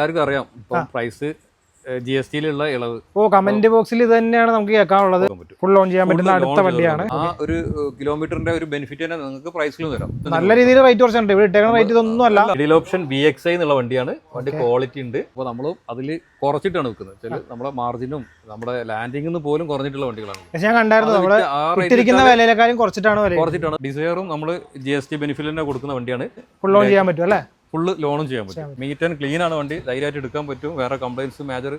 എല്ലാവർക്കും അറിയാം. ഇപ്പം പ്രൈസ് ജി എസ് ടിയിലുള്ള ഇളവ്. ഓ കമന്റ് ബോക്സിൽ ഇത് തന്നെയാണ് നമുക്ക് കേൾക്കാനുള്ളത്. ഫുൾ ലോൺ ചെയ്യാൻ പറ്റുന്ന അടുത്ത വണ്ടിയാണ്. ആ ഒരു കിലോമീറ്ററിന്റെ ഒരു ബെനിഫിറ്റ് തന്നെ നിങ്ങൾക്ക് പ്രൈസിലും തരാം. നല്ല രീതിയിൽ റേറ്റ് കുറച്ചുണ്ട് ഇവിടെ ഇട്ടേക്കുന്ന റേറ്റ് ഇതൊന്നും അല്ല. Deal option B X I എന്നുള്ള വണ്ടിയാണ്. വണ്ടി ക്വാളിറ്റി ഉണ്ട്. അപ്പോൾ നമ്മൾ അതിൽ കുറച്ചിട്ടാണ് വെക്കുന്നത്. വെച്ചാൽ നമ്മുടെ മാർജിനും നമ്മുടെ ലാൻഡിംഗിൽ പോലും കുറഞ്ഞിട്ടുള്ള വണ്ടികളാണ്. ഞാൻ കണ്ടായിരുന്നു ആ ഇട്ടിരിക്കുന്ന വിലയിലേക്കാളും കുറച്ചിട്ടാണ് കുറച്ചിട്ടാണ്. ഡിസയറും നമ്മൾ ജി എസ് ടി ബെനിഫിറ്റ് തന്നെ കൊടുക്കുന്ന വണ്ടിയാണ്. ഫുൾ ലോൺ ചെയ്യാൻ പറ്റും അല്ലേ? ഫുള്ള് ലോണും ചെയ്യാൻ പറ്റും. മീറ്റ് ആൻഡ് ക്ലീൻ ആണ് വണ്ടി. ധൈര്യമായിട്ട് എടുക്കാൻ പറ്റും. വേറെ കംപ്ലൈൻസ് മേജർ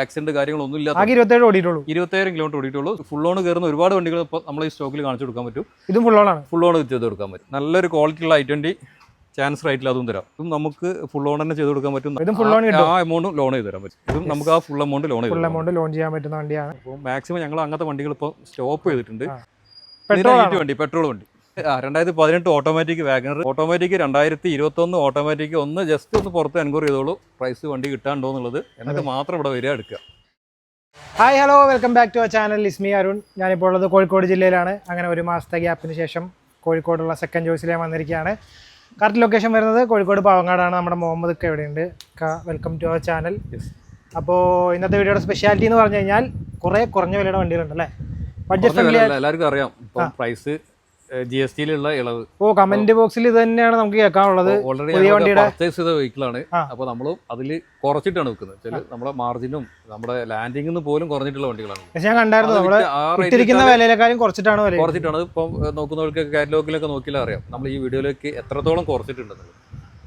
ആക്സിഡന്റ് കാര്യങ്ങളൊന്നും ഇല്ല ഇരുപത്തേഴ് ഓടിയിട്ടുള്ളൂ. ഇരുപത്തേഴ് കിലോമീറ്റർ ഓടിയിട്ടുള്ളൂ. ഫുൾ ലോൺ കയറുന്ന ഒരുപാട് വണ്ടികൾ ഇപ്പോൾ നമ്മൾ ഈ സ്റ്റോക്കിൽ കാണിച്ചു കൊടുക്കാൻ പറ്റും. ഇതും ഫുൾ ഓൺ ആണ്. ഫുൾ ലോൺ ചെയ്ത് കൊടുക്കാൻ പറ്റും. നല്ലൊരു ക്വാളിറ്റി ഉള്ള ഐ ട്വന്റി ചാൻസ് റൈറ്റിൽ അതും തരാം. ഇതും നമുക്ക് ഫുൾ ലോൺ തന്നെ ചെയ്ത് കൊടുക്കാൻ പറ്റും ഇതും ഫുൾ loan ആ- എമൗണ്ട് ലോൺ ചെയ്ത് തരാൻ പറ്റും. ഇതും നമുക്ക് ആ full amount loan full amount loan ചെയ്യാൻ പറ്റുന്ന വണ്ടിയാണ്. മാക്സിമം ഞങ്ങൾ അങ്ങനത്തെ വണ്ടികൾ ഇപ്പോൾ സ്റ്റോപ്പ് ചെയ്തിട്ടുണ്ട്. പെട്രോൾ വണ്ടി പെട്രോൾ വണ്ടി. രണ്ടായിരത്തി പതിനെട്ട് ഓട്ടോമാറ്റിക് വാഗണർ ഓട്ടോമാറ്റിക് രണ്ടായിരത്തി ഇരുപത്തി ഒന്ന് ഓട്ടോമാറ്റിക് ഒന്ന് ജസ്റ്റ് ഒന്ന് പുറത്ത് എൻക്വയറി ചെയ്തോളൂ. പ്രൈസ് വണ്ടി കിട്ടാണ്ടോ എന്നുള്ളത്. എന്നിട്ട് മാത്രം ഇവിടെ വരിക എടുക്കുക. Hi hello welcome back to our channel is me Arun ഞാനിപ്പോൾ ഉള്ളത് കോഴിക്കോട് ജില്ലയിലാണ്. അങ്ങനെ ഒരു മാസത്തെ ഗ്യാപ്പിന് ശേഷം കോഴിക്കോടുള്ള സെക്കൻഡ് ചോയ്സിൽ ഞാൻ വന്നിരിക്കുകയാണ്. കറക്റ്റ് ലൊക്കേഷൻ വരുന്നത് കോഴിക്കോട് പാവങ്ങാടാണ്. നമ്മുടെ മുഹമ്മദ് ഒക്കെ ഇവിടെയുണ്ട്. വെൽക്കം ടു അവർ ചാനൽ അപ്പോൾ ഇന്നത്തെ വീഡിയോയുടെ സ്പെഷ്യാലിറ്റി എന്ന് പറഞ്ഞു കഴിഞ്ഞാൽ കുറേ കുറഞ്ഞ വിലയുടെ വണ്ടികളുണ്ട് അല്ലേ? ബഡ്ജറ്റ് ഫ്രണ്ട്ലി എല്ലാവർക്കും അറിയാം. ഇപ്പം പ്രൈസ് ജി എസ് ടിയിലുള്ള ഇളവ്. ഓ കമന്റ് ബോക്സിൽ ഇത് തന്നെയാണ് നമുക്ക് കേൾക്കാനുള്ളത്. പുതിയ വണ്ടിയുടെ പർച്ചേസ് ചെയ്ത വെഹിക്കിളാണ്. അപ്പോൾ നമ്മൾ അതിൽ കുറച്ചിട്ടാണ് വെക്കുന്നത്. ചില നമ്മുടെ മാർജിനും നമ്മുടെ ലാൻഡിംഗ് പോലും കുറഞ്ഞിട്ടുള്ള വണ്ടികളാണ് ഞാൻ കണ്ടായിരുന്നു വിലയിലേക്കാളും കുറച്ചിട്ടാണ് ഇപ്പൊ കുറച്ചിട്ടാണ്. ഇപ്പം നോക്കുന്നവർക്ക് കാറ്റലോഗിലൊക്കെ നോക്കിയാൽ അറിയാം. നമ്മൾ ഈ വീഡിയോയിലേക്ക് എത്രത്തോളം കുറച്ചിട്ടുണ്ടെന്ന്.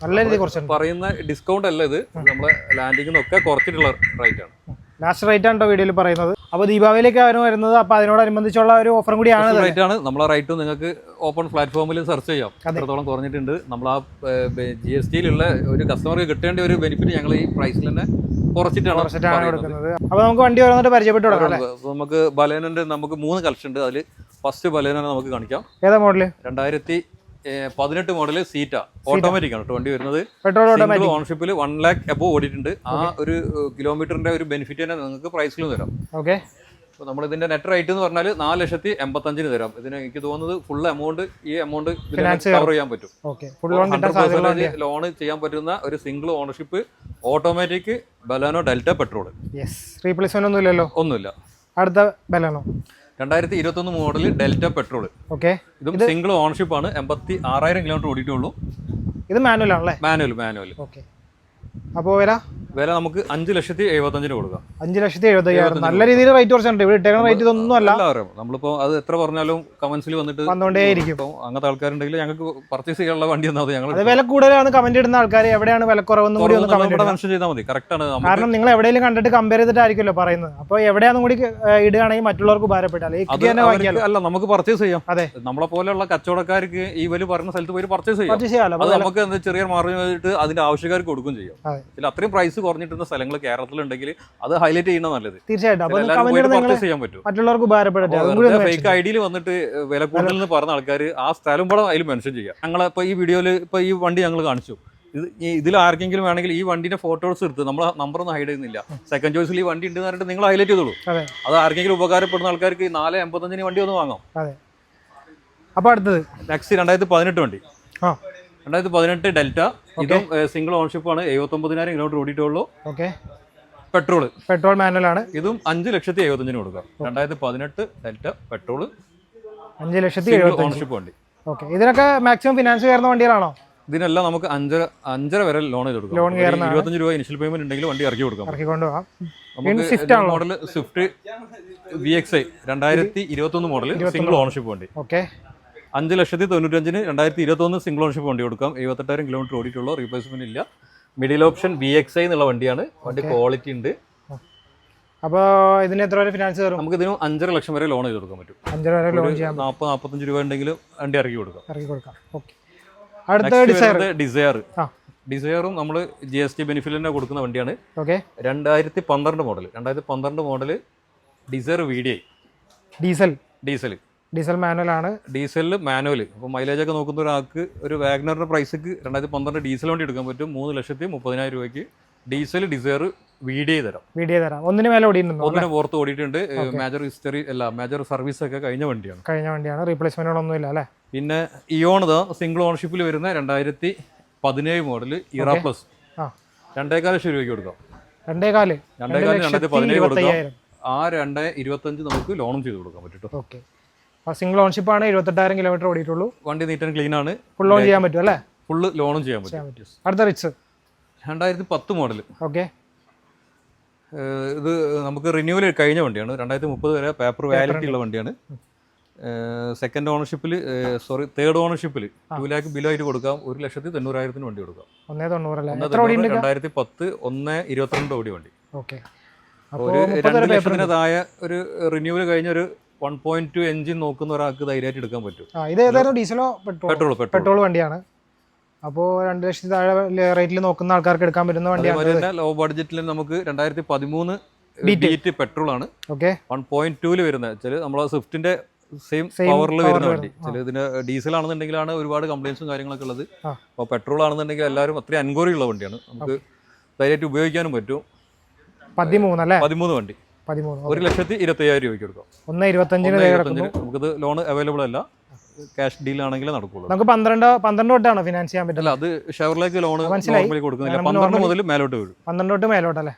നല്ല രീതിയിൽ കുറച്ചിട്ടുണ്ട്. പറയുന്ന ഡിസ്കൗണ്ട് അല്ല ഇത്. നമ്മുടെ ലാൻഡിംഗ് ഒക്കെ കുറച്ചിട്ടുള്ള റേറ്റ് ആണ്. ലാസ്റ്റ് റേറ്റ് ആണ് വീഡിയോയിൽ പറയുന്നത്. അപ്പോൾ ദീപാവലിക്ക് അവർ വരുന്നത്. അപ്പോൾ അതിനോടനുബന്ധിച്ചുള്ള ഒരു ഓഫറും കൂടിയാണ് റൈറ്റാണ് റേറ്റ് ആണ്. നമ്മളെ റൈറ്റും നിങ്ങൾക്ക് ഓപ്പൺ പ്ലാറ്റ്ഫോമിൽ സെർച്ച് ചെയ്യാം. എത്രത്തോളം കുറഞ്ഞിട്ടുണ്ട്. നമ്മൾ ആ ജി എസ് ടിയിലുള്ള ഒരു കസ്റ്റമർക്ക് കിട്ടേണ്ട ഒരു ബെനിഫിറ്റ് ഞങ്ങൾ ഈ പ്രൈസിൽ തന്നെ കുറച്ചിട്ടാണ് കുറച്ചിട്ടാണ്. കൊടുക്കുന്നത്. അപ്പോൾ നമുക്ക് വണ്ടി വന്നിട്ട് പരിചയപ്പെട്ട് നമുക്ക് ബലേനന്റെ നമുക്ക് മൂന്ന് കളക്ഷൻ ഉണ്ട്. അതിൽ ഫസ്റ്റ് ബലേനെ നമുക്ക് കാണിക്കാം. ഏതാ മോഡൽ രണ്ടായിരത്തി പതിനെട്ട് മോഡൽ സീറ്റ. ഓട്ടോമാറ്റിക് ആണ് വണ്ടി വരുന്നത്. Petrol automatic. ഓണർഷിപ്പിൽ one lakh above ഓടിയിട്ടുണ്ട്. ആ ഒരു കിലോമീറ്ററിന്റെ ഒരു ബെനിഫിറ്റ് തന്നെ നിങ്ങൾക്ക് പ്രൈസിലും തരാം. ഓക്കെ അപ്പോൾ നമ്മൾ ഇതിന്റെ നെറ്റ് റേറ്റ് എന്ന് പറഞ്ഞാൽ നാല് ലക്ഷത്തി എൺപത്തഞ്ചിന് തരാം. ഇതിന് എനിക്ക് തോന്നുന്നത് ഫുൾ എമൗണ്ട് ഈ എമൗണ്ട് കവർ ചെയ്യാൻ പറ്റും. ലോൺ ചെയ്യാൻ പറ്റുന്ന ഒരു single ownership automatic Baleno Delta petrol replacement ഒന്നും ഇല്ലല്ലോ ഒന്നുമില്ല. അടുത്ത ബലാണോ രണ്ടായിരത്തി ഇരുപത്തൊന്ന് മോഡൽ ഡെൽറ്റ പെട്രോൾ ഓക്കെ ഇതും സിംഗിൾ ഓണർഷിപ്പ് ആണ്. എൺപത്തി ആറായിരം കിലോമീറ്റർ ഓടിയിട്ടുള്ളൂ. ഇത് മാനുവൽ ആണല്ലേ? മാനുവൽ മാനുവൽ ഓക്കെ അപ്പോൾ വില വില നമുക്ക് അഞ്ച് ലക്ഷത്തി എഴുപത്തഞ്ചിന് കൊടുക്കാം. അഞ്ച് ലക്ഷത്തി എഴുപത്തയ്യായിരം. നല്ല രീതിയിൽ റേറ്റ് കുറച്ചുണ്ട്. ഇവിടെ ഇട്ടേക്കുന്ന റേറ്റ് ഇതൊന്നും അല്ല. നമ്മളിപ്പോ അത് എത്ര പറഞ്ഞാലും കമന്റ്സിൽ വന്നിട്ട് വന്നുകൊണ്ടേയിരിക്കും അങ്ങനത്തെ ആൾക്കാരുണ്ടെങ്കിൽ ഞങ്ങൾക്ക് പർച്ചേസ് ചെയ്യാനുള്ള വണ്ടി ഒന്നും അത് ഞങ്ങൾ വില കൂടുതലാണ് കമന്റ് ഇടുന്ന ആൾക്കാർ എവിടെയാണ് വില കുറവെന്നും കൂടി ഒന്ന് കമന്റ് മെൻഷൻ ചെയ്താൽ മതി. കറക്റ്റ് ആണ് കാരണം നിങ്ങൾ എവിടെയെങ്കിലും കണ്ടിട്ട് കമ്പയർ ചെയ്തിട്ടായിരിക്കുമല്ലോ പറയുന്നത്. അപ്പോൾ എവിടെയാണെന്നും കൂടി ഇടുകയാണെങ്കിൽ മറ്റുള്ളവർക്ക് ഉപകാരപ്പെട്ടാൽ. അല്ല നമുക്ക് പർച്ചേസ് ചെയ്യാം. അതെ. നമ്മളെ പോലെയുള്ള കച്ചവടക്കാർക്ക് ഈ വലിയ പറഞ്ഞ സ്ഥലത്ത് പോയി പർച്ചേസ് ചെയ്യാം. അത് നമുക്ക് ചെറിയ മാർജിൻ വെച്ചിട്ട് അതിന്റെ ആവശ്യക്കാർക്ക് കൊടുക്കും ചെയ്യാം. അത്രയും പ്രൈസ് കുറഞ്ഞിട്ടുള്ള സ്ഥലങ്ങൾ കേരളത്തിലുണ്ടെങ്കിൽ അത് ഹൈലൈറ്റ് ചെയ്യുന്ന നല്ലത്. തീർച്ചയായിട്ടും. മറ്റുള്ളവർക്ക് ഉപകാരപ്പെടട്ടെ ഫേക്ക് ഐ ഡിയിൽ വന്നിട്ട് വില കൂടുതൽ എന്ന് പറഞ്ഞ ആൾക്കാർ ആ സ്ഥലം കൂടെ അതിൽ മെൻഷൻ ചെയ്യാം ഞങ്ങൾ ഇപ്പോൾ ഈ വീഡിയോയിൽ ഇപ്പോൾ ഈ വണ്ടി ഞങ്ങൾ കാണിച്ചു. ഇത് ഇതിൽ ആർക്കെങ്കിലും വേണമെങ്കിൽ ഈ വണ്ടിന്റെ ഫോട്ടോസ് എടുത്ത് നമ്മൾ നമ്പർ ഒന്നും ഹൈഡ് ചെയ്യുന്നില്ല. സെക്കൻഡ് ചോയ്സിൽ ഈ വണ്ടി ഉണ്ട് പറഞ്ഞിട്ട് നിങ്ങൾ ഹൈലൈറ്റ് ചെയ്തോളൂ. അതെ. ആർക്കെങ്കിലും ഉപകാരപ്പെടുന്ന ആൾക്കാർക്ക് നാല് എൺപത്തഞ്ചിന് വണ്ടി ഒന്ന് വാങ്ങാം. അപ്പോൾ അടുത്തത്. നെക്സ്റ്റ് രണ്ടായിരത്തി പതിനെട്ട് വണ്ടി. ആ. രണ്ടായിരത്തി പതിനെട്ട് ഡെൽറ്റ. ഇതും സിംഗിൾ ഓൺഷിപ്പ് ആണ്. എഴുപത്തൊമ്പതിനായിരം കിലോമീറ്റർ ഓടിയിട്ടുള്ളൂ. ഓക്കെ. പെട്രോൾ പെട്രോൾ മാനുവൽ ആണ് ഇതും അഞ്ച് ലക്ഷത്തി എഴുപത്തഞ്ചിന് കൊടുക്കാം. രണ്ടായിരത്തി പതിനെട്ട് ഡെൽറ്റ പെട്രോൾ അഞ്ച് ലക്ഷത്തി ഓൺഷിപ്പ് വണ്ടി. ഓക്കെ. ഇതിനൊക്കെ മാക്സിമം ഫിനാൻസ് കയറുന്ന വണ്ടികളാണോ? ഇതിനെല്ലാം നമുക്ക് അഞ്ചര അഞ്ചര വരെ ലോൺ ചെയ്ത് കൊടുക്കാം. Loan ഒരു ഇരുപത്തഞ്ച് രൂപ ഇനിഷ്യൽ പേയ്മെന്റ് ഉണ്ടെങ്കിൽ വണ്ടി ഇറക്കി കൊടുക്കാം. ഇറക്കി കൊണ്ടുപോകാം model Swift V X I രണ്ടായിരത്തി ഇരുപത്തി ഒന്ന് മോഡൽ സിംഗിൾ ഓണർഷിപ്പ് വണ്ടി. ഓക്കെ. അഞ്ച് ലക്ഷത്തി തൊണ്ണൂറ്റഞ്ചിന് രണ്ടായിരത്തി ഇരുപത്തൊന്ന് സിംഗിൾ ഓൺഷിപ്പ് വണ്ടി കൊടുക്കാം. എഴുപത്തെട്ടായിരം കിലോമീറ്റർ ഓടിയിട്ടുള്ളൂ റീപ്ലേസ്മെന്റ് ഇല്ല. Middle option B X I എന്നുള്ള വണ്ടിയാണ്. വണ്ടി ക്വാളിറ്റി ഉണ്ട്. അപ്പോൾ ഇതിന് എത്ര വരെ ഫിനാൻസ് തരും നമുക്ക് ഇതിന് അഞ്ചര ലക്ഷം വരെ ലോൺ ചെയ്ത് കൊടുക്കാൻ പറ്റും. അഞ്ചര വരെ ലോൺ ചെയ്യാം നാൽപ്പത് നാൽപ്പത്തഞ്ച് രൂപ ഉണ്ടെങ്കിലും വണ്ടി ഇറക്കി കൊടുക്കാം. ഇറക്കി കൊടുക്കാം. ഓക്കെ അടുത്ത ഡിസയർ ഡിസയർ ഡിസയറും നമ്മൾ ജി എസ് ടി ബെനിഫിറ്റ് തന്നെ കൊടുക്കുന്ന വണ്ടിയാണ്. ഓക്കെ രണ്ടായിരത്തി പന്ത്രണ്ട് മോഡൽ രണ്ടായിരത്തി പന്ത്രണ്ട് model Dzire V D I diesel diesel diesel manual ആണ് ഡീസലിൽ മാനുവൽ അപ്പോൾ മൈലേജ് ഒക്കെ നോക്കുന്ന ഒരാൾക്ക് ഒരു വാഗ്നറിന്റെ പ്രൈസിക്ക് രണ്ടായിരത്തി പന്ത്രണ്ട് ഡീസൽ വണ്ടി എടുക്കാൻ പറ്റും. മൂന്ന് ലക്ഷത്തി മുപ്പതിനായിരം രൂപയ്ക്ക് ഡീസൽ ഡിസയർ വീഡിയോ തരാം. വീഡിയോ തരാം. ഒന്നിന് മേലെ ഓടിയിട്ടുണ്ട് ഒന്നിന് പുറത്ത് ഓടിയിട്ടുണ്ട്. മേജർ ഹിസ്റ്ററി അല്ല മേജർ സർവീസ് ഒക്കെ കഴിഞ്ഞ വണ്ടിയാണ്. കഴിഞ്ഞ വണ്ടിയാണ്. റീപ്ലേസ്മെന്റുകളൊന്നും ഇല്ല അല്ലേ? പിന്നെ ഇയോൺ ഇതാ സിംഗിൾ ഓണർഷിപ്പിൽ വരുന്ന രണ്ടായിരത്തി പതിനേഴ് മോഡൽ ഇറ പ്ലസ് രണ്ടേകാല ലക്ഷം രൂപയ്ക്ക് കൊടുക്കാം. രണ്ടേകാൽ. രണ്ടേകാൽ രണ്ടായിരത്തി പതിനേഴ് കൊടുക്കാം. ആ രണ്ട് ഇരുപത്തഞ്ച് നമുക്ക് ലോണും ചെയ്ത് കൊടുക്കാൻ പറ്റും ഓക്കെ. സിംഗിൾ ഓൺഷിപ്പ് ആണ് എഴുപത്തെട്ടായിരം കിലോമീറ്റർ ഓടിയിട്ടുള്ളൂ. വണ്ടി നീറ്റ് ക്ലീൻ ആണ്. ഫുൾ ലോൺ ചെയ്യാൻ പറ്റും അല്ലേ? ഫുൾ ലോണും ചെയ്യാൻ പറ്റും. അടുത്ത റിച്ച് രണ്ടായിരത്തി പത്ത് മോഡൽ ഓക്കെ ഇത് നമുക്ക് റിന്യൂവൽ കഴിഞ്ഞ വണ്ടിയാണ്. രണ്ടായിരത്തി മുപ്പത് വരെ പേപ്പർ വാലിറ്റി ഉള്ള വണ്ടിയാണ്. സെക്കൻഡ് ഓണർഷിപ്പിൽ സോറി തേർഡ് ഓണർഷിപ്പിൽ ടു ലാക്ക് ബിലോ ആയിട്ട് കൊടുക്കാം. ഒരു ലക്ഷത്തി തൊണ്ണൂറായിരത്തിന് വണ്ടി കൊടുക്കാം. ഒന്നേ തൊണ്ണൂറ് രണ്ടായിരത്തി പത്ത് ഒന്ന് ഇരുപത്തിരണ്ട് ഓടി വണ്ടി. ഓക്കെ ഒരു രണ്ട് വരെ പേപ്പർ ലക്ഷത്തിന് താഴെ ഒരു റിന്യൂവൽ കഴിഞ്ഞ ഒരു വൺ പോയിന്റ് ടു എഞ്ചിൻ നോക്കുന്ന ഒരാൾക്ക് ധൈര്യമായിട്ട് എടുക്കാൻ പറ്റും. ഇത് ഏതായിരുന്നു ഡീസലോ പെട്രോൾ പെട്രോൾ വണ്ടിയാണ്. അപ്പോൾ രണ്ട് ലക്ഷത്തി താഴെ റേറ്റിൽ നോക്കുന്ന ആൾക്കാർക്ക് എടുക്കാൻ പറ്റുന്ന വണ്ടിയാണ് ലോ ബഡ്ജറ്റിൽ നമുക്ക് രണ്ടായിരത്തി പതിമൂന്ന് ഡീറ്റ് പെട്രോൾ ആണ് okay one point two L വരുന്നത്. ചില നമ്മൾ സ്വിഫ്റ്റിന്റെ സെയിം പവറിൽ വരുന്ന വണ്ടി. ചില ഇതിന് ഡീസൽ ആണെന്നുണ്ടെങ്കിലാണ് ഒരുപാട് കംപ്ലൈൻസും കാര്യങ്ങളൊക്കെ ഉള്ളത്. അപ്പോൾ പെട്രോൾ ആണെന്നുണ്ടെങ്കിൽ എല്ലാവരും അത്രയും അൻകോറി ഉള്ള വണ്ടിയാണ്. നമുക്ക് ധൈര്യമായിട്ട് ഉപയോഗിക്കാനും പറ്റും. പതിമൂന്ന് അല്ലേ പതിമൂന്ന് വണ്ടി. പതിമൂന്ന്. ഒരു ലക്ഷത്തി ഇരുപത്തി അയ്യായിരം രൂപയ്ക്ക് കൊടുക്കാം. ഒന്ന് ഇരുപത്തഞ്ചിന് നമുക്കിത് ലോൺ അവൈലബിൾ അല്ല. ക്യാഷ് ഡീൽ ആണെങ്കിലേ നടക്കുള്ളൂ. നമുക്ക് പന്ത്രണ്ട് പന്ത്രണ്ട് തൊട്ടാണോ ഫിനാൻസ് ചെയ്യാൻ പറ്റില്ല അത് ഷെവർലേക്ക് ലോൺ. നോർമലി കൊടുക്കുന്നില്ല പന്ത്രണ്ട് മുതൽ മേലോട്ട് വീഴും. പന്ത്രണ്ട് തൊട്ട് മേലോട്ടല്ലേ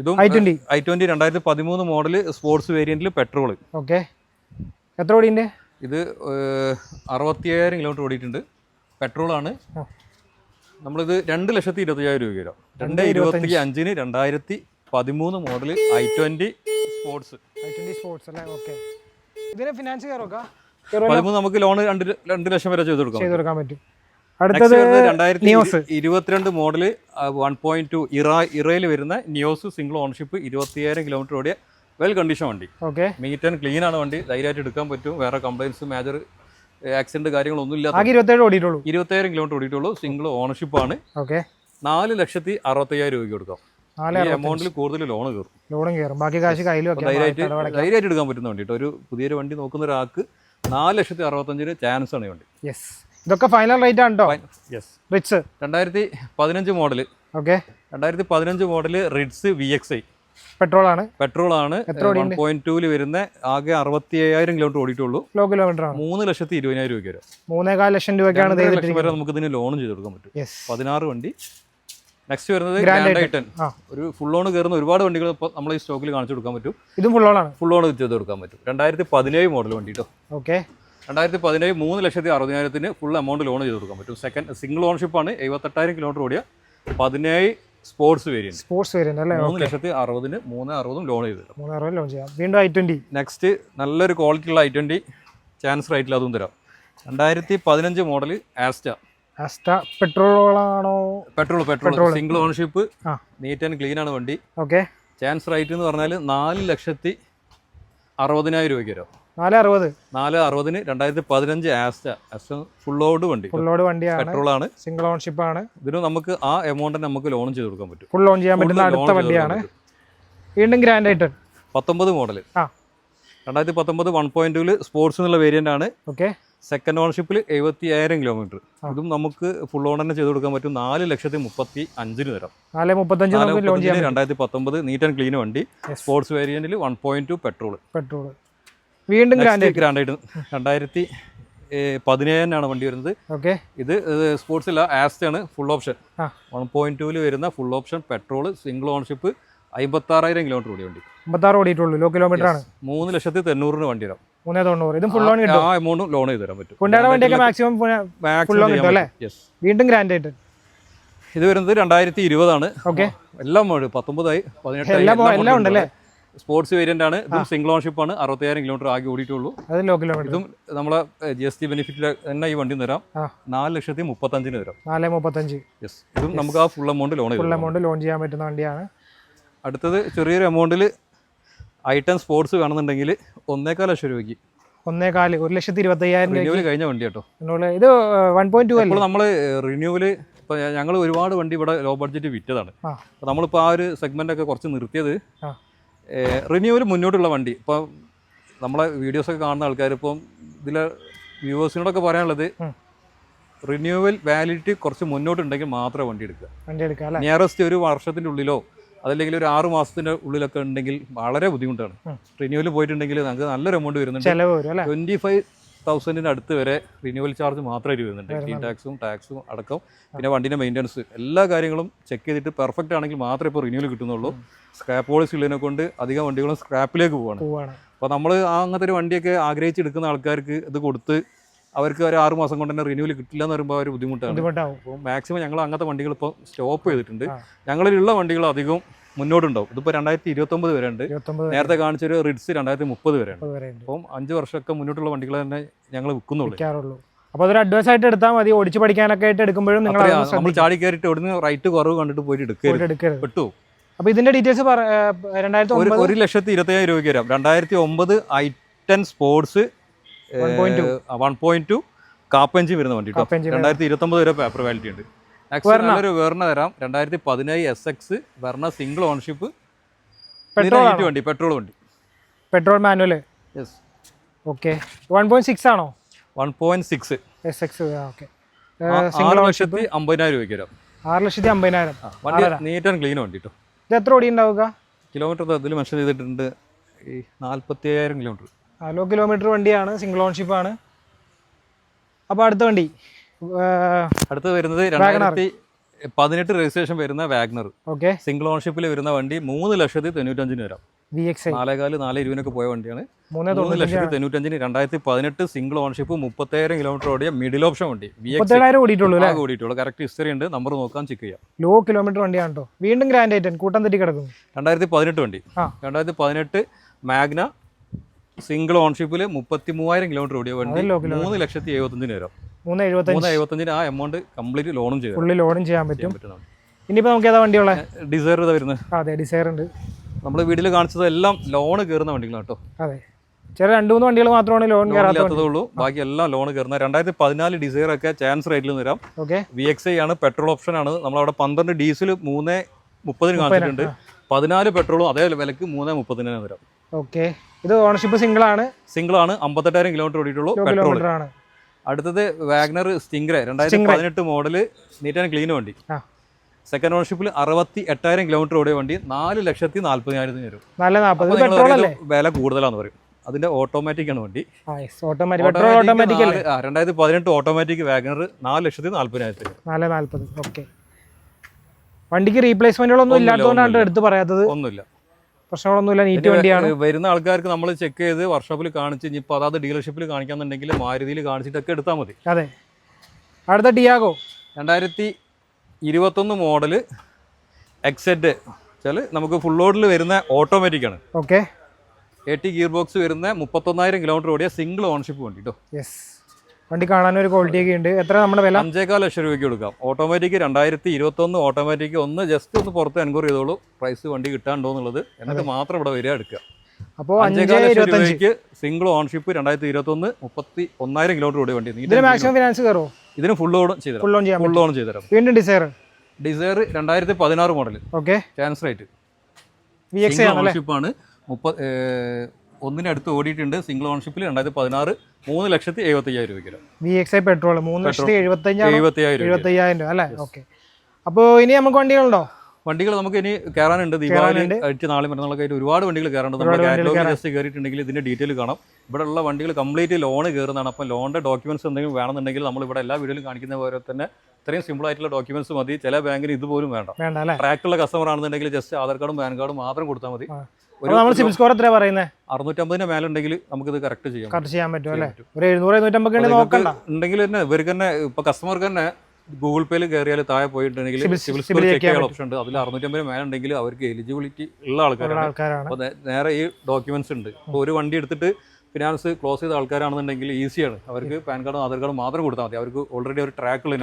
ഇതും ഐ ട്വന്റി ഐ ട്വന്റി രണ്ടായിരത്തി പതിമൂന്ന് മോഡൽ സ്പോർട്സ് വേരിയന്റിൽ പെട്രോൾ ഓക്കെ എത്ര ഓടിന്റെ ഇത് അറുപത്തിയായിരം കിലോമീറ്റർ ഓടിയിട്ടുണ്ട്. പെട്രോൾ ആണ്. നമ്മളിത് രണ്ട് ലക്ഷത്തി ഇരുപത്തയ്യായിരം രൂപ വരാം രണ്ട് ഇരുപത്തി അഞ്ചിന് രണ്ടായിരത്തി പതിമൂന്ന് model I twenty sports. I twenty sports അല്ലേ? ഓക്കെ. ഇതിന് ഫിനാൻസ് കയറോക്കാ പതിമൂന്ന് നമുക്ക് ലോൺ രണ്ട് രണ്ട് ലക്ഷം വരെ ചെയ്ത് കൊടുക്കാം. ചെയ്ത് കൊടുക്കാൻ പറ്റും. അടുത്തത് നിയോസ് ഇരു- ഇരുപത്തിരണ്ട് മോഡൽ വൺ പോയിന്റ് ടു ഇറ ഇറയിൽ വരുന്ന നിയോസ് സിംഗിൾ ഓണർഷിപ്പ് ഇരുപത്തിയായിരം കിലോമീറ്റർ ഓടിയ വെൽ കണ്ടീഷൻ വണ്ടി. ഓക്കെ. മീറ്റ് ആൻഡ് ക്ലീൻ ആണ് വണ്ടി. ധൈര്യമായിട്ട് എടുക്കാൻ പറ്റും. വേറെ കംപ്ലൈൻസ് മേജർ ആക്സിഡന്റ് കാര്യങ്ങളൊന്നും ഇല്ല ഇരുപത്തേഴ് ഓടിയിട്ടുള്ളൂ. ഇരുപത്തായിരം കിലോമീറ്റർ ഓടിയിട്ടുള്ളൂ. സിംഗിൾ ഓണർഷിപ്പ് ആണ്. ഓക്കെ. നാല് ലക്ഷത്തി അറുപത്തയ്യായിരം രൂപയ്ക്ക് കൊടുക്കാം. എമൗണ്ടിൽ കൂടുതൽ ലോൺ കയറും ലോണും കയറും ബാക്കി കാശ് കയ്യിൽ ധൈര്യമായിട്ട് എടുക്കാൻ പറ്റുന്ന വണ്ടി ഒരു പുതിയൊരു വണ്ടി നോക്കുന്ന ഒരാൾക്ക് നാല് ലക്ഷത്തി അറുപത്തഞ്ചിന് ചാൻസ് ആണ് ഈ വണ്ടി. യെസ് ഇതൊക്കെ ഫൈനൽ റേറ്റ് ആണ് യെസ് റിച്ച് രണ്ടായിരത്തി പതിനഞ്ച് മോഡൽ ഓക്കെ രണ്ടായിരത്തി പതിനഞ്ച് model Ritz V X I petrol ആണ്. പെട്രോൾ ആണ്. വൺ പോയിന്റ് ടൂൽ വരുന്ന ആകെ അറുപത്തി അയ്യായിരം കിലോമീറ്റർ ഓടിയിട്ടുള്ളൂ. ലോ കിലോമീറ്റർ ആണ്. മൂന്ന് ലക്ഷത്തി ഇരുപതിനായിരം രൂപയ്ക്ക് വരും. മൂന്നേകാൽ ലക്ഷം രൂപയ്ക്കാണ് ലക്ഷം വരെ നമുക്ക് ഇതിന് ലോൺ ചെയ്ത് കൊടുക്കാൻ പറ്റും. പതിനാറ് വണ്ടി നെക്സ്റ്റ് വരുന്നത് ഗ്രാൻഡ് ഐറ്റൻ ഒരു ഫുൾ ഓൺ കയറുന്ന ഒരുപാട് വണ്ടികൾ ഇപ്പോൾ നമ്മൾ ഈ സ്റ്റോക്കിൽ കാണിച്ചു കൊടുക്കാൻ പറ്റും. ഇതും ഫുൾ ഓൺ ആണ്. ഫുൾ ലോൺ ചെയ്ത് കൊടുക്കാൻ പറ്റും. രണ്ടായിരത്തി പതിനേഴ് മോഡൽ വണ്ടി കേട്ടോ ഓക്കെ രണ്ടായിരത്തി പതിനേഴ് മൂന്ന് ലക്ഷത്തി അറുപതിനായിരത്തിന് ഫുൾ എമൗണ്ട് ലോൺ ചെയ്ത് കൊടുക്കാൻ പറ്റും. സെക്കൻഡ് സിംഗിൾ ഓണർഷിപ്പ് ആണ്. എഴുപത്തെട്ടായിരം കിലോമീറ്റർ ഓടിയ പതിനേഴ് സ്പോർട്സ് വേരിയന്റ് സ്പോർട്സ് വേരിയന്റ് അല്ലേ? മൂന്ന് ലക്ഷത്തി അറുപതിന് മൂന്ന് അറുപതും ലോൺ ചെയ്ത് തരാം. മൂന്ന് അറുപത് ലോൺ ചെയ്യാം. വീണ്ടും ഐ ട്വന്റി നെക്സ്റ്റ് നല്ലൊരു ക്വാളിറ്റി ഉള്ള ഐ ട്വന്റി ചാൻസ് റൈറ്റിൽ അതും തരാം. രണ്ടായിരത്തി പതിനഞ്ച് model Asta Asta പെട്രോളാണോ petrol petrol single ownership neat and clean ആണ് വണ്ടി. ഓക്കെ ചാൻസ് റേറ്റ് എന്ന് പറഞ്ഞാൽ നാല് ലക്ഷത്തി അറുപതിനായിരം രൂപയ്ക്ക് വരും. നാല് അറുപത്. നാല് അറുപതിന് രണ്ടായിരത്തി പതിനഞ്ച് ആസ്റ്റ ആസ്റ്റ ഫുൾ ലോഡ് വണ്ടി. ഫുൾ ലോഡ് വണ്ടിയാണ്. പെട്രോൾ ആണ്. സിംഗിൾ ഓണർഷിപ്പ് ആണ്. ഇതിന് നമുക്ക് ആ എമൗണ്ടിന് നമുക്ക് ലോൺ ചെയ്ത് കൊടുക്കാൻ പറ്റും. ഫുൾ ലോൺ ചെയ്യാൻ പറ്റുന്ന അടുത്ത വണ്ടിയാണ്. വീണ്ടും ഗ്രാൻഡ് ആയിട്ട്. പത്തൊമ്പത് മോഡൽ ആ. രണ്ടായിരത്തി പത്തൊമ്പത് വൺ പോയിന്റ് സ്പോർട്സ് എന്നുള്ള വേരിയന്റ് ആണ്. ഓക്കെ സെക്കൻഡ് ഓണർഷിപ്പിൽ എഴുപത്തി അയ്യായിരം കിലോമീറ്റർ ഇതും നമുക്ക് ഫുൾ ഓൺ തന്നെ ചെയ്ത് കൊടുക്കാൻ പറ്റും നാല് ലക്ഷത്തി മുപ്പത്തി അഞ്ചിന് തരാം നാല് മുപ്പത്തഞ്ച് രണ്ടായിരത്തി പത്തൊമ്പത് നീറ്റ് ആൻഡ് ക്ലീൻ വണ്ടി sports വേരിയന്റിൽ one point two petrol petrol വീണ്ടും രണ്ടായിരത്തി പതിനേഴിനാണ് വണ്ടി വരുന്നത്. ഓക്കെ ഇത് സ്പോർട്സ് ഇല്ല ആസ് ആണ് full option one point two L വരുന്ന full option petrol single ownership അമ്പത്താറായിരം kilometre ഓടിയ വണ്ടി. അമ്പത്താറ് ഓടിയിട്ടുള്ളൂ ലോ കിലോമീറ്റർ ആണ്. മൂന്ന് ലക്ഷത്തി തൊണ്ണൂറിന് വണ്ടി തരാം മൂന്നേ തൊണ്ണൂറ്. ഇതും ഫുൾ ലോൺ കിട്ടും. ആ എമൗണ്ടും ലോൺ ചെയ്ത് തരാൻ പറ്റും കൊണ്ടാട വണ്ടിയൊക്കെ മാക്സിമം ഫുൾ ലോൺ കിട്ടും അല്ലേ? വീണ്ടും ഗ്രാൻഡ് ആയിട്ട് ഇത് വരുന്നത് രണ്ടായിരത്തി ഇരുപതാണ് ഓക്കെ എല്ലാം പത്തൊമ്പതായി പതിനെട്ടായി. എല്ലാം എല്ലാം എല്ലാം ഉണ്ട് ഉണ്ടല്ലേ? സ്പോർട്സ് വേരിയന്റ് ആണ്. ഇതും സിംഗിൾ ഓൺഷിപ്പ് ആണ്. അറുപത്തയ്യായിരം കിലോമീറ്റർ ആകെ ഓടിയിട്ടുള്ളൂ. ഇതും നമ്മളെ ജി എസ് ടി ബെനിഫിറ്റിൽ തന്നെ ഈ വണ്ടി തരാം. നാല് ലക്ഷത്തി മുപ്പത്തഞ്ചിന് തരാം. നാല് മുപ്പത്തഞ്ച്. യെസ് ഇതും നമുക്ക് ആ full amount loan full amount loan ചെയ്യാൻ പറ്റുന്ന വണ്ടിയാണ്. അടുത്തത് ചെറിയൊരു എമൗണ്ടിൽ ഐറ്റം സ്പോർട്സ് വേണമെന്നുണ്ടെങ്കിൽ ഒന്നേക്കാൽ ലക്ഷം രൂപയ്ക്ക്. ഒന്നേ ഒരു ലക്ഷത്തി ഇരുപത്തയ്യായിരം രൂപ റിന്യൂവൽ കഴിഞ്ഞ വണ്ടി കേട്ടോ ഇത് വൺ പോയിന്റ് ടു നമ്മൾ റിന്യൂവൽ ഇപ്പൊ ഞങ്ങൾ ഒരുപാട് വണ്ടി ഇവിടെ ലോ ബഡ്ജറ്റ് വിറ്റതാണ്. ആ. അപ്പോൾ നമ്മളിപ്പോൾ ആ ഒരു സെഗ്മെന്റ് ഒക്കെ കുറച്ച് നിർത്തിയത് റിന്യൂവൽ മുന്നോട്ടുള്ള വണ്ടി. ഇപ്പോൾ നമ്മളെ വീഡിയോസ് ഒക്കെ കാണുന്ന ആൾക്കാർ ഇപ്പം ഇതിലെ വ്യൂവേഴ്സിനോടൊക്കെ പറയാനുള്ളത്. റിന്യൂവൽ വാലിഡിറ്റി കുറച്ച് മുന്നോട്ടുണ്ടെങ്കിൽ മാത്രമേ വണ്ടി എടുക്കുക. നിയറസ്റ്റ് ഒരു വർഷത്തിന്റെ ഉള്ളിലോ അതല്ലെങ്കിൽ ഒരു ആറ് മാസത്തിന്റെ ഉള്ളിലൊക്കെ ഉണ്ടെങ്കിൽ വളരെ ബുദ്ധിമുട്ടാണ്. റിന്യൂവൽ പോയിട്ടുണ്ടെങ്കിൽ നമുക്ക് നല്ലൊരു എമൗണ്ട് വരുന്നുണ്ട്. ട്വന്റി ഫൈവ് തൗസൻഡിന് അടുത്ത് വരെ റിന്യൂവൽ ചാർജ് മാത്രമേ വരുന്നുണ്ട്. ഗ്രീൻ ടാക്സും ടാക്സും അടക്കം. പിന്നെ വണ്ടിന്റെ മെയിന്റനൻസ് എല്ലാ കാര്യങ്ങളും ചെക്ക് ചെയ്തിട്ട് പെർഫെക്റ്റ് ആണെങ്കിൽ മാത്രമേ ഇപ്പോൾ റിന്യൂവൽ കിട്ടുന്നുള്ളൂ. സ്ക്രാപ്പ് പോളിസി ഉള്ളതിനെ കൊണ്ട് അധികം വണ്ടികളും സ്ക്രാപ്പിലേക്ക് പോവാണ്. പോവാണ്. അപ്പോൾ നമ്മൾ അങ്ങനത്തെ ഒരു വണ്ടിയൊക്കെ ആഗ്രഹിച്ചെടുക്കുന്ന ആൾക്കാർക്ക് ഇത് കൊടുത്ത് അവർക്ക് ഒരു ആറ് മാസം കൊണ്ട് തന്നെ റിന്യൂവൽ കിട്ടില്ല എന്ന് പറയുമ്പോൾ ഒരു ബുദ്ധിമുട്ടാണ്. മാക്സിമം ഞങ്ങൾ അങ്ങനത്തെ വണ്ടികൾ ഇപ്പോൾ സ്റ്റോപ്പ് ചെയ്തിട്ടുണ്ട്. ഞങ്ങളിലുള്ള വണ്ടികൾ അധികം മുന്നോട്ടുണ്ടാവും. ഇതിപ്പോൾ രണ്ടായിരത്തി ഇരുപത്തൊമ്പത് വരെ. ഉണ്ട് നേരത്തെ കാണിച്ചൊരു റിഡ്സ് രണ്ടായിരത്തി മുപ്പത് വരെ ഉണ്ട് അപ്പം അഞ്ച് വർഷമൊക്കെ മുന്നോട്ടുള്ള വണ്ടികൾ തന്നെ ഞങ്ങൾ വിൽക്കുന്നുള്ളൂ. അപ്പോൾ അതൊരു അഡ്വൈസ് ആയിട്ട് എടുത്താൽ മതി. ഓടിച്ച് പഠിക്കാനൊക്കെ ആയിട്ട് എടുക്കുമ്പോഴും നിങ്ങൾ നമ്മൾ ചാടി കയറിയിട്ട് ഇവിടുന്ന് റൈറ്റ് കുറവ് കണ്ടിട്ട് പോയിട്ട് എടുക്കരുത്. എടുക്കരുത്. പെട്ടു. അപ്പോൾ ഇതിന്റെ ഡീറ്റെയിൽസ് രണ്ടായിരത്തി ഒരു ലക്ഷത്തി ഇരുപത്തയ്യായിരം രൂപയ്ക്ക് വരാം. രണ്ടായിരത്തി ഒമ്പത് I ten sports 1.2. One point two കാപ്പഞ്ചി വരുന്ന വണ്ടി കേട്ടോ ഇരുപത്തി ഒമ്പത് രണ്ടായിരത്തി ഇരുപത്തൊമ്പത് വരെ പേപ്പർ വാലിറ്റി ഉണ്ട്. നല്ലൊരു വേർണ തരാം. രണ്ടായിരത്തി പതിനേഴ് S X Verna single petrol വണ്ടി പെട്രോൾ വണ്ടി. Petrol manual yes okay one point six ആണോ? One point six S X okay ആറ് ലക്ഷത്തി അമ്പതിനായിരം രൂപയ്ക്ക് വരാം. ആറ് ലക്ഷത്തി അമ്പതിനായിരം. വണ്ടി നീറ്റ് ആൻഡ് ക്ലീൻ വണ്ടി കേട്ടോ ഇത് എത്ര ഓടി ഉണ്ടാവുക കിലോമീറ്റർ ഇതിൽ മെൻഷൻ ചെയ്തിട്ടുണ്ട്. ഈ നാൽപ്പത്തി അയ്യായിരം കിലോമീറ്റർ ലോ കിലോമീറ്റർ വണ്ടിയാണ് സിംഗിൾ ഓൺഷിപ്പ് ആണ്. അപ്പോൾ അടുത്ത വണ്ടി അടുത്ത് വരുന്നത് രണ്ടായിരത്തി പതിനെട്ട് രജിസ്ട്രേഷൻ വരുന്ന വാഗ്നർ ഓക്കെ. സിംഗിൾ ഓൺഷിപ്പിൽ വരുന്ന വണ്ടി മൂന്ന് ലക്ഷത്തി തൊണ്ണൂറ്റഞ്ചിന് വരാം. വി എക്സ് നാലേകാൽ നാല് ഇരുപതിനൊക്കെ പോയ വണ്ടിയാണ്. മൂന്ന് ലക്ഷത്തി തൊണ്ണൂറ്റഞ്ചിന് രണ്ടായിരത്തി പതിനെട്ട് സിംഗിൾ ഓൺഷിപ്പ് മുപ്പത്തേഴായിരം കിലോമീറ്റർ ഓടിയ മിഡിൽ ഓപ്ഷൻ വണ്ടി. ഓടിയിട്ടുള്ളൂ കറക്റ്റ് ഹിസ്റ്ററി ഉണ്ട്. നമ്പർ നോക്കാൻ ചെക്ക് ചെയ്യാം. ലോ കിലോമീറ്റർ വണ്ടിയാണ് കേട്ടോ വീണ്ടും ഗ്രാൻഡ് ഐറ്റൻ കൂട്ടം തെറ്റി കിടക്കുന്നു രണ്ടായിരത്തി പതിനെട്ട് വണ്ടി. രണ്ടായിരത്തി പതിനെട്ട് മാഗ്ന സിംഗിൾ ഓൺഷിപ്പിൽ മുപ്പത്തി മൂവായിരം കിലോമീറ്റർ ഓടിയ വണ്ടി മൂന്ന് ലക്ഷത്തി എഴുപത്തഞ്ചിന് വരും. മൂന്ന് എഴുപത്തഞ്ച് മൂന്ന് എഴുപത്തഞ്ചിന് ആ എമൗണ്ട് കംപ്ലീറ്റ് ലോണും ചെയ്യും ഫുള്ളി ലോണും ചെയ്യാൻ പറ്റും. ഇനിയിപ്പോൾ നമുക്ക് ഏതാ വണ്ടിയുള്ള ഡിസൈർ ഇതാ വരുന്നത് അതെ ഡിസൈർ ഉണ്ട്. നമ്മൾ വീട്ടിൽ കാണിച്ചത് എല്ലാം ലോണ് കയറുന്ന വണ്ടികളാണ് കേട്ടോ. അതെ. ചെറിയ രണ്ട് മൂന്ന് വണ്ടികൾ മാത്രമാണ് ലോൺ ലോൺ കയറാത്ത ഇല്ലാത്തതേ ഉള്ളൂ. ബാക്കി എല്ലാം ലോൺ കയറുന്ന രണ്ടായിരത്തി പതിനാല് ഡിസൈർ ഒക്കെ ചാൻസ് റേറ്റിൽ വരാം. ഓക്കെ. വി എക്സ് ഐ ആണ് പെട്രോൾ ഓപ്ഷൻ ആണ്. നമ്മളവിടെ പന്ത്രണ്ട് ഡീസൽ മൂന്ന് മുപ്പതിന് കാണിച്ചിട്ടുണ്ട്. പതിനാല് പെട്രോളും അതേ വിലക്ക് മൂന്ന് മുപ്പതിനാണ് വരാം. ഓക്കെ. ഇത് ഓണർഷിപ്പ് സിംഗിൾ ആണ്. സിംഗിൾ ആണ്. അമ്പത്തെട്ടായിരം കിലോമീറ്റർ ഓടിയിട്ടുള്ളൂ. പെട്രോൾ ആണ്. അടുത്തത് വാഗ്നർ സ്റ്റിംഗ്രെ രണ്ടായിരത്തി പതിനെട്ട് മോഡൽ നീറ്റ് ആൻഡ് ക്ലീൻ വണ്ടി. സെക്കൻഡ് ഓണർഷിപ്പിൽ അറുപത്തി എട്ടായിരം കിലോമീറ്റർ ഓടിയ വണ്ടി നാല് ലക്ഷത്തി നാല്പതിനായിരത്തിന് വരും. നല്ല നാൽപ്പത് വില കൂടുതലാന്ന് പറയും. അതിന്റെ ഓട്ടോമാറ്റിക് ആണ് വണ്ടി. രണ്ടായിരത്തി പതിനെട്ട് ഓട്ടോമാറ്റിക് വാഗ്നർ നാല് ലക്ഷത്തി നാല്പതിനായിരത്തിന് നാല് നാല്പത്. ഓക്കെ വണ്ടിക്ക് റീപ്ലേസ്മെന്റുകളൊന്നും ഇല്ലാത്തതുകൊണ്ടാണ് എടുത്ത് പറയാത്തത്. ഒന്നുമില്ല. പ്രശ്നങ്ങളൊന്നുമില്ല നീറ്റ് വണ്ടിയാണ്. വരുന്ന ആൾക്കാർക്ക് നമ്മൾ ചെക്ക് ചെയ്ത് വർക്ക്ഷോപ്പിൽ കാണിച്ച് ഇനിയിപ്പോൾ അതാത് ഡീലർഷിപ്പിൽ കാണിക്കാന്നുണ്ടെങ്കിൽ മാരുതിയിൽ കാണിച്ചിട്ടൊക്കെ എടുത്താൽ മതി. അതെ. അടുത്ത ഡിയാഗോ രണ്ടായിരത്തി ഇരുപത്തൊന്ന് മോഡൽ എക്സെഡ് വെച്ചാൽ നമുക്ക് ഫുൾ ലോഡിൽ വരുന്ന ഓട്ടോമാറ്റിക് ആണ്. Okay. A T gear box വരുന്ന മുപ്പത്തൊന്നായിരം കിലോമീറ്റർ ഓടിയ സിംഗിൾ ഓൺഷിപ്പ് വണ്ടി കേട്ടോ യെസ് വണ്ടി കാണാൻ ഒരു ക്വാളിറ്റി ഒക്കെ ഉണ്ട്. എത്ര നമ്മുടെ വില? അഞ്ചേകാൽ ലക്ഷം രൂപയ്ക്ക് കൊടുക്കാം. ഓട്ടോമാറ്റിക് രണ്ടായിരത്തി ഇരുപത്തൊന്ന് ഓട്ടോമാറ്റിക് ഒന്ന് ജസ്റ്റ് ഒന്ന് പുറത്ത് എൻക്വയറി ചെയ്തോളൂ. പ്രൈസ് വണ്ടി കിട്ടാണ്ടോ എന്നുള്ളത്. എന്നിട്ട് മാത്രം ഇവിടെ വരിക എടുക്കുക. അപ്പോൾ അഞ്ച് അഞ്ചേകാൽ ലക്ഷം രൂപയ്ക്ക് സിംഗിൾ ഓൺഷിപ്പ് രണ്ടായിരത്തി ഇരുപത്തൊന്ന് മുപ്പത്തി ഒന്നായിരം കിലോമീറ്റർ കൂടി വണ്ടി. ഇതിന് മാക്സിമം ഫിനാൻസ് കയറുമോ ഇതിന് ഫുൾ ലോൺ ചെയ്ത് ഫുൾ ലോൺ ചെയ്യാൻ ഫുൾ ഓൺ ചെയ്തുതരാം വീണ്ടും ഡിസൈർ ഡിസയർ രണ്ടായിരത്തി പതിനാറ് model okay chance rate V X ആണല്ലേ? ഓൺഷിപ്പ് ആണ്. മുപ്പ ഏഹ് ഒന്നിനടുത്ത് ഓടിയിട്ടുണ്ട്. സിംഗിൾ ഓൺഷിപ്പിൽ രണ്ടായിരത്തി പതിനാറ് മൂന്ന് ലക്ഷത്തി എഴുപത്തി അയ്യായിരം രൂപയ്ക്ക് വി എക്സ് ഐ പെട്രോൾ മൂന്ന് ലക്ഷത്തി എഴുപത്തഞ്ചാണ് എഴുപത്തി അയ്യായിരം രൂപ എഴുപത്തയ്യായിരം രൂപ അല്ലേ? ഓക്കെ അപ്പോൾ ഇനി നമുക്ക് വണ്ടികളുണ്ടോ? വണ്ടികൾ നമുക്ക് ഇനി കയറാനുണ്ട് ദീപാവലി കഴിച്ച് നാളെ മറ്റന്നാളൊക്കെ ആയിട്ട് ഒരുപാട് വണ്ടികൾ കയറാനുണ്ട് നമ്മുടെ കാറ്റലോഗ് ജസ്റ്റ് കയറിയിട്ടുണ്ടെങ്കിൽ ഇതിന്റെ ഡീറ്റെയിൽ കാണാം. ഇവിടെ ഉള്ള വണ്ടികൾ കംപ്ലീറ്റ് ലോൺ കയറുന്നതാണ് അപ്പം ലോണിന്റെ ഡോക്യുമെന്റ്സ് എന്തെങ്കിലും വേണമെന്നുണ്ടെങ്കിൽ നമ്മൾ ഇവിടെ എല്ലാ വീഡിയോയിലും കാണിക്കുന്ന പോലെ തന്നെ ഇത്രയും സിമ്പിൾ ആയിട്ടുള്ള ഡോക്യുമെന്റ്സ് മതി. ചില ബാങ്കിന് ഇതുപോലും വേണ്ട. ട്രാക്കുള്ള കസ്റ്റമർ ആണെന്നുണ്ടെങ്കിൽ ജസ്റ്റ് ആധാർ കാർഡും പാൻ കാർഡും മാത്രം കൊടുത്താൽ മതി. നമ്മൾ സിവിൽ സ്കോർ പറയുന്നത് അറുന്നൂറ്റമ്പതിന് മേലുണ്ടെങ്കിൽ ഇത് കറക്റ്റ് ചെയ്യാം. കറക്റ്റ് ചെയ്യാൻ പറ്റും അല്ലേ? ഒരു എഴുന്നൂറ് എഴുന്നൂറ്റമ്പത് ഉണ്ട് നോക്കണ്ട. ഉണ്ടെങ്കിൽ തന്നെ ഇവർക്ക് തന്നെ ഇപ്പൊ കസ്റ്റമർക്ക് തന്നെ ഗൂഗിൾ പേയിൽ കയറിയാൽ താഴെ പോയിട്ടുണ്ടെങ്കിൽ സിവിൽ സ്കോർ ചെക്ക് ചെയ്യാൻ ഓപ്ഷൻ ഉണ്ട്. അതിൽ അറുന്നൂറ്റമ്പത് മേലുണ്ടെങ്കിൽ അവർക്ക് എലിജിബിലിറ്റി ഉള്ള ആൾക്കാരാണ്. അപ്പോൾ നേരെ ഈ ഡോക്യുമെന്റ്സ് ഉണ്ട്. ഒരു വണ്ടി എടുത്തിട്ട് ഫിനാൻസ് ക്ലോസ് ചെയ്ത ആൾക്കാരാണെന്നുണ്ടെങ്കിൽ ഈസിയാണ് അവർക്ക് പാൻ കാർഡും ആധാർ കാർഡും മാത്രം കൊടുത്താൽ മതി. അവർക്ക് ഓൾറെഡി ഒരു ട്രാക്കുള്ള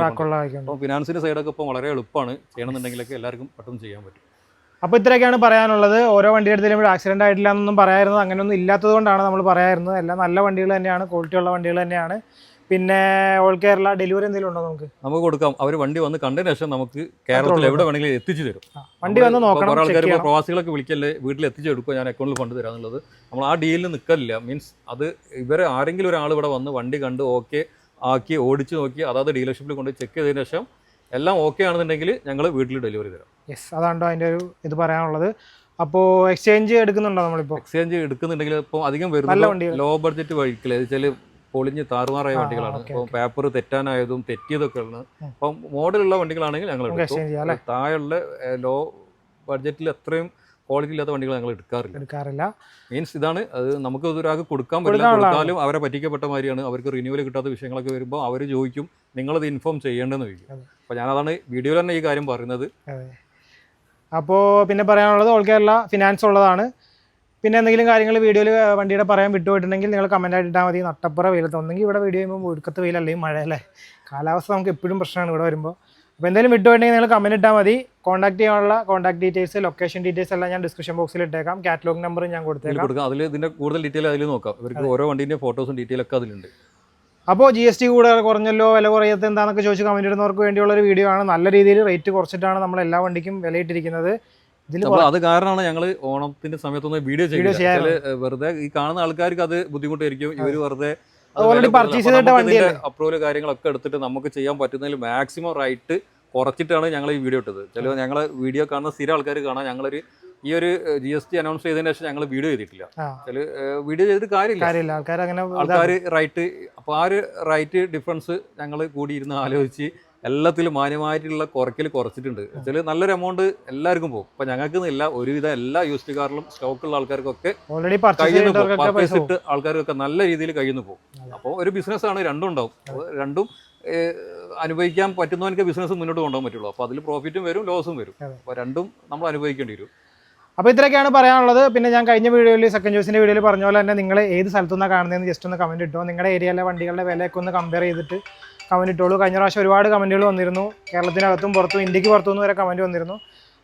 അപ്പോൾ ഫിനാൻസിന്റെ സൈഡൊക്കെ ഇപ്പോൾ വളരെ എളുപ്പമാണ്. ചെയ്യണമെന്നുണ്ടെങ്കിലൊക്കെ എല്ലാവർക്കും പെട്ടെന്ന് ചെയ്യാൻ പറ്റും. അപ്പോൾ ഇത്രയൊക്കെയാണ് പറയാനുള്ളത്. ഓരോ വണ്ടി എടുത്തതിലും ആക്സിഡന്റ് ആയിട്ടില്ല എന്നൊന്നും പറയായിരുന്നു അങ്ങനെയൊന്നും ഇല്ലാത്തത് കൊണ്ടാണ് നമ്മൾ പറയായിരുന്നത് എല്ലാം നല്ല വണ്ടികൾ തന്നെയാണ്. ക്വാളിറ്റി ഉള്ള വണ്ടികൾ തന്നെയാണ്. പിന്നെ ഓൾ കേരള ഡെലിവറി എന്തെങ്കിലും ഉണ്ടോ നമുക്ക്? നമുക്ക് കൊടുക്കാം. അവർ വണ്ടി വന്ന് കണ്ടതിന് ശേഷം നമുക്ക് കേരളത്തിൽ എവിടെ വേണമെങ്കിലും എത്തിച്ചു തരും. വണ്ടി വന്ന് നോക്കണം ആൾക്കാർ. പ്രവാസികളൊക്കെ വിളിക്കല്ലേ വീട്ടിൽ എത്തിച്ചു കൊടുക്കുക ഞാൻ അക്കൗണ്ടിൽ ഫണ്ട് തരാന്നുള്ളത് നമ്മൾ ആ ഡീലിൽ നിൽക്കലില്ല മീൻസ് അത് ഇവരെ ആരെങ്കിലും ഒരാൾ ഇവിടെ വന്ന് വണ്ടി കണ്ട് ഓക്കെ ആക്കി ഓടിച്ചു നോക്കി അതാത് ഡീലർഷിപ്പിൽ കൊണ്ട് ചെക്ക് ചെയ്തതിന് ശേഷം എല്ലാം ഓക്കെ ആണെന്നുണ്ടെങ്കിൽ ഞങ്ങൾ വീട്ടിൽ ഡെലിവറി തരാം. യെസ് അതാണ്ടോ അതിന്റെ ഒരു ഇത് പറയാനുള്ളത്. അപ്പോൾ എക്സ്ചേഞ്ച് എടുക്കുന്നുണ്ടോ നമ്മളിപ്പോൾ എക്സ്ചേഞ്ച് എടുക്കുന്നുണ്ടെങ്കിൽ ഇപ്പോൾ അധികം വരുന്നത് ലോ ബഡ്ജറ്റ് വഴിക്കില്ല വെച്ചാൽ പൊളിഞ്ഞ് താറുമാറായ വണ്ടികളാണ്. ഇപ്പോൾ പേപ്പർ തെറ്റാനായതും തെറ്റിയതൊക്കെ ഉള്ളത്. അപ്പം മോഡലുള്ള വണ്ടികളാണെങ്കിൽ ഞങ്ങൾ അല്ലേ? താഴെയുള്ള ലോ ബഡ്ജറ്റിൽ അത്രയും ക്വാളിറ്റി ഇല്ലാത്ത വണ്ടികൾ ഞങ്ങൾ എടുക്കാറില്ല. എടുക്കാറില്ല. മീൻസ് ഇതാണ് അത് നമുക്ക് ഒരാൾക്ക് കൊടുക്കാൻ പറ്റില്ല. കൊടുത്താലും അവരെ പറ്റിക്കപ്പെട്ട മാതിരിയാണ്. അവർക്ക് റിന്യൂവൽ കിട്ടാത്ത വിഷയങ്ങളൊക്കെ വരുമ്പോൾ അവർ ചോദിക്കും. നിങ്ങളത് ഇൻഫോം ചെയ്യേണ്ടെന്ന് ചോദിക്കും. അപ്പോൾ ഞാനതാണ് വീഡിയോയിൽ തന്നെ ഈ കാര്യം പറയുന്നത്. അപ്പോൾ പിന്നെ പറയാനുള്ളത് ഓൾ കേരള ഫിനാൻസ് ഉള്ളതാണ്. പിന്നെ എന്തെങ്കിലും കാര്യങ്ങൾ വീഡിയോയിൽ വണ്ടിയുടെ പറയാൻ വിട്ടുപോയിട്ടുണ്ടെങ്കിൽ നിങ്ങൾ കമന്റ് ആയിട്ട് ഇട്ടാൽ മതി. നട്ടപ്പുറ വെയിലത്ത്. ഒന്നെങ്കിൽ ഇവിടെ വീഡിയോ ചെയ്യുമ്പോൾ ഒടുക്കത്ത് വെയിൽ അല്ലെങ്കിൽ മഴ അല്ലേ? കാലാവസ്ഥ നമുക്ക് എപ്പോഴും പ്രശ്നമാണ് ഇവിടെ വരുമ്പോൾ അപ്പോൾ എന്തെങ്കിലും വിട്ടുപോയിട്ടുണ്ടെങ്കിൽ നിങ്ങൾ കമന്റ് ഇട്ടാൽ മതി. കോൺടാക്ട് ചെയ്യാനുള്ള കോൺടാക്ട് ഡീറ്റെയിൽസ് ലൊക്കേഷൻ ഡീറ്റെയിൽസ് എല്ലാം ഞാൻ ഡിസ്ക്രിപ്ഷൻ ബോക്സിൽ ഇട്ടേക്കാം. കാറ്റലോഗ് നമ്പർ ഞാൻ കൊടുത്തേക്കാം. അതിൽ ഇതിന്റെ കൂടുതൽ ഡീറ്റെയിൽ അതിൽ നോക്കാം. ഇവർക്ക് ഓരോ വണ്ടീന്റെ ഫോട്ടോസും ഡീറ്റെയിൽ ഒക്കെ അതിലുണ്ട്. അപ്പോൾ ജി എസ് ടി കൂടെ കുറഞ്ഞല്ലോ? വില കുറയത്ത് എന്താണെന്നൊക്കെ ചോദിച്ച് കമന്റ് ഇടുന്നവർക്ക് വേണ്ടിയുള്ള ഒരു വീഡിയോ ആണ്. നല്ല രീതിയിൽ റേറ്റ് കുറച്ചിട്ടാണ് നമ്മൾ എല്ലാ വണ്ടിക്കും വിലയിട്ടിരിക്കുന്നത്. അത് കാരണമാണ് ഞങ്ങൾ ഓണത്തിന്റെ സമയത്തൊന്നും വീഡിയോ ചെയ്യുന്നത്. വെറുതെ ഈ കാണുന്ന ആൾക്കാർക്ക് അത് ബുദ്ധിമുട്ടായിരിക്കും. ഇവർ വെറുതെ പർച്ചേസ് purchase ചെയ്തിട്ട വണ്ടിയല്ലേ? അപ്രൂവൽ കാര്യങ്ങളൊക്കെ എടുത്തിട്ട് നമുക്ക് ചെയ്യാൻ പറ്റുന്നതിൽ മാക്സിമം റൈറ്റ് കുറച്ചിട്ടാണ് ഞങ്ങൾ ഈ വീഡിയോ ഇട്ടത്. ചില ഞങ്ങളെ വീഡിയോ കാണുന്ന സ്ഥിരം ആൾക്കാർ കാണാൻ ഞങ്ങളൊരു ഈ ഒരു ജി എസ് ടി അനൗൺസ് ചെയ്തതിന് ശേഷം ഞങ്ങൾ വീഡിയോ ചെയ്തിട്ടില്ല ചില വീഡിയോ ചെയ്തിട്ട് കാര്യമില്ല. കാര്യമില്ല. ആൾക്കാർ അങ്ങനെ ആൾക്കാർ റൈറ്റ് അപ്പോൾ ആ ഒരു റൈറ്റ് ഡിഫറൻസ് ഞങ്ങൾ കൂടി ഇരുന്ന് ആലോചിച്ച് എല്ലാത്തിലും മാന്യമായിട്ടുള്ള കുറയ്ക്കൽ കുറച്ചിട്ടുണ്ട്. വെച്ചാൽ നല്ലൊരു എമൗണ്ട് എല്ലാവർക്കും പോകും. ഇപ്പൊ ഞങ്ങൾക്ക് ഇല്ല ഒരുവിധ എല്ലാ യൂസ്ഡ് കാറിലും സ്റ്റോക്കുള്ള ആൾക്കാർക്കൊക്കെ കയ്യിൽ പർച്ചേസ് ഇട്ട് ആൾക്കാർക്കൊക്കെ നല്ല രീതിയിൽ കയ്യിൽ നിന്ന് പോകും അപ്പോൾ ഒരു ബിസിനസ് ആണ് രണ്ടും ഉണ്ടാവും. രണ്ടും അനുഭവിക്കാൻ പറ്റുന്നവനൊക്കെ ബിസിനസ് മുന്നോട്ട് കൊണ്ടുപോകാൻ പറ്റുള്ളൂ. അപ്പോൾ അതിൽ പ്രോഫിറ്റും വരും ലോസും വരും. അപ്പൊ അപ്പോൾ രണ്ടും നമ്മൾ അനുഭവിക്കേണ്ടി വരും. അപ്പോൾ ഇത്രയൊക്കെയാണ് പറയാനുള്ളത്. പിന്നെ ഞാൻ കഴിഞ്ഞ വീഡിയോയിൽ സെക്കൻഡ് ജ്യൂസിന്റെ വീഡിയോയിൽ പറഞ്ഞ പോലെ തന്നെ നിങ്ങൾ ഏത് സ്ഥലത്തു നിന്നാണ് കാണുന്നതെന്ന് ജസ്റ്റ് ഒന്ന് കമന്റ് ഇട്ടോ. നിങ്ങളുടെ ഏരിയയിലെ വണ്ടികളുടെ വിലയൊക്കെ ഒന്ന് കമ്പയർ ചെയ്തിട്ട് കമന്റ് ഇട്ടോളൂ. കഴിഞ്ഞ പ്രാവശ്യം ഒരുപാട് കമന്റുകൾ വന്നിരുന്നു. കേരളത്തിനകത്തും പുറത്തും ഇന്ത്യയ്ക്ക് പുറത്തുനിന്ന് വരെ കമന്റ് വന്നിരുന്നു.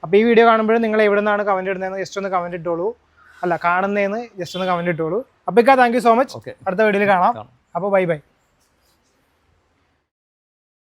അപ്പോൾ ഈ വീഡിയോ കാണുമ്പോഴും നിങ്ങൾ എവിടെ നിന്നാണ് കമന്റ് ഇടുന്നതെന്ന് ജസ്റ്റ് ഒന്ന് കമന്റ് ഇട്ടോളൂ. അല്ല കാണുന്നതെന്ന് ജസ്റ്റ് ഒന്ന് കമന്റ് ഇട്ടോളൂ. അപ്പോൾ ഇക്കാ thank you so much okay അടുത്ത വീഡിയോയിൽ കാണാം. അപ്പോൾ ബൈ ബൈ